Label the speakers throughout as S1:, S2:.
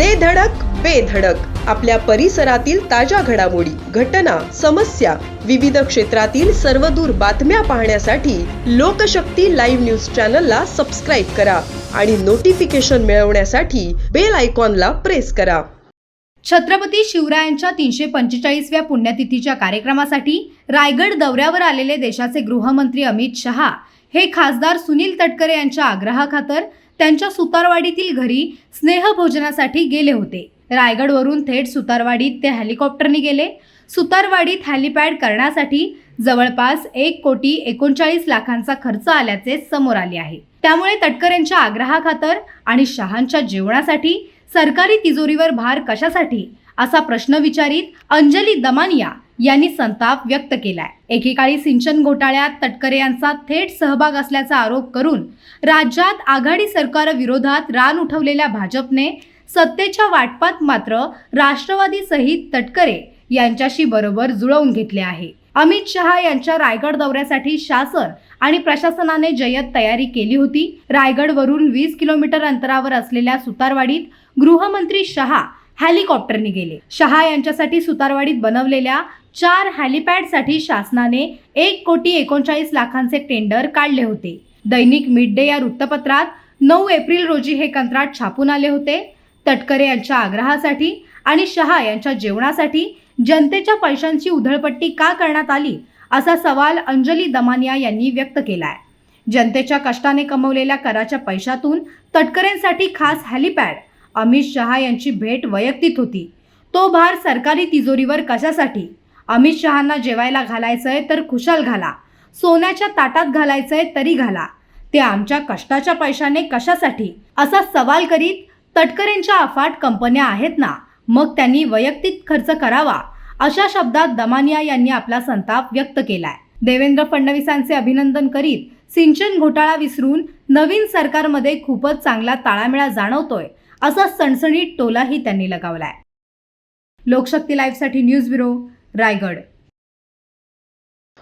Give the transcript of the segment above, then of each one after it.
S1: दे धडक बेधडक आपल्या परिसरातील ताज्या घडामोडी घटना समस्या विविध क्षेत्रातील सर्वदूर बातम्या पाहण्यासाठी लोकशक्ती लाईव्ह न्यूज चॅनलला सबस्क्राईब करा आणि नोटिफिकेशन मिळवण्यासाठी बेल आयकॉनला प्रेस करा.
S2: छत्रपती शिवरायांच्या तीनशे पंचेचाळीसव्या पुण्यतिथीच्या कार्यक्रमासाठी रायगड दौऱ्यावर आलेले देशाचे गृहमंत्री अमित शहा हे खासदार सुनील तटकरे यांच्या आग्रहाखातर त्यांच्या सुतारवाडीतील घरी स्नेहभोजनासाठी गेले होते. रायगडवरून थेट सुतारवाडीत ते हेलिकॉप्टरने गेले. सुतारवाडीत हॅलिपॅड करण्यासाठी जवळपास एक कोटी एकोणचाळीस लाखांचा खर्च आल्याचे समोर आले आहे. त्यामुळे तटकरेंच्या आग्रहाखातर आणि शहांच्या जेवणासाठी सरकारी तिजोरीवर भार कशासाठी? असा प्रश्न विचारित अंजली दमानिया यांनी संताप व्यक्त केलाय. एकेकाळी सिंचन घोटाळ्यात तटकरे यांचा थेट सहभाग असल्याचा आरोप करून राज्यात आघाडी सरकार विरोधात रान उठवलेल्या भाजपने सत्तेच्या वाटपात मात्र राष्ट्रवादी सहित तटकरे यांच्याशी बरोबर जुळवून घेतले आहे. अमित शहा यांच्या रायगड दौऱ्यासाठी शासन आणि प्रशासनाने जय्यत तयारी केली होती. रायगडवरून वीस किलोमीटर अंतरावर असलेल्या सुतारवाडीत गृहमंत्री शहा हेलिकॉप्टरने गेले. शहा यांच्यासाठी सुतारवाडीत बनवलेल्या चार हॅलिपॅडसाठी शासनाने एक कोटी एकोणचाळीस लाखांचे टेंडर काढले होते. दैनिक मिड डे या वृत्तपत्रात नऊ एप्रिल रोजी हे कंत्राट छापून आले होते. तटकरे यांच्या आग्रहासाठी आणि शहा यांच्या जेवणासाठी जनतेच्या पैशांची उधळपट्टी का करण्यात आली असा सवाल अंजली दमानिया यांनी व्यक्त केलाय. जनतेच्या कष्टाने कमवलेल्या कराच्या पैशातून तटकरेंसाठी खास हॅलिपॅड अमित शहा यांची भेट वैयक्तिक होती. तो भार सरकारी तिजोरीवर कशासाठी? अमित शहांना जेवायला घालायचंय तर खुशाल घाला. सोन्याच्या ताटात घालायचंय तरी घाला. ते आमच्या कष्टाच्या पैशाने कशासाठी? असा सवाल करीत तटकरेंच्या अफाट कंपन्या आहेत ना? मग त्यांनी वैयक्तिक खर्च करावा? अशा शब्दात दमानिया यांनी आपला संताप व्यक्त केलाय. देवेंद्र फडणवीसांचे अभिनंदन करीत सिंचन घोटाळा विसरून नवीन सरकारमध्ये खूपच चांगला ताळामेळा जाणवतोय. असा सणसणीत टोलाही त्यांनी लगावलाय. लोकशक्ती लाईव्हसाठी न्यूज ब्युरो रायगड.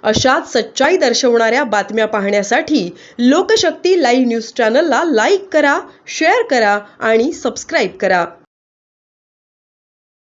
S1: अशाच सच्चाई दर्शवणाऱ्या बातम्या पाहण्यासाठी लोकशक्ती लाईव्ह न्यूज चॅनलला लाईक करा शेअर करा आणि सबस्क्राईब करा.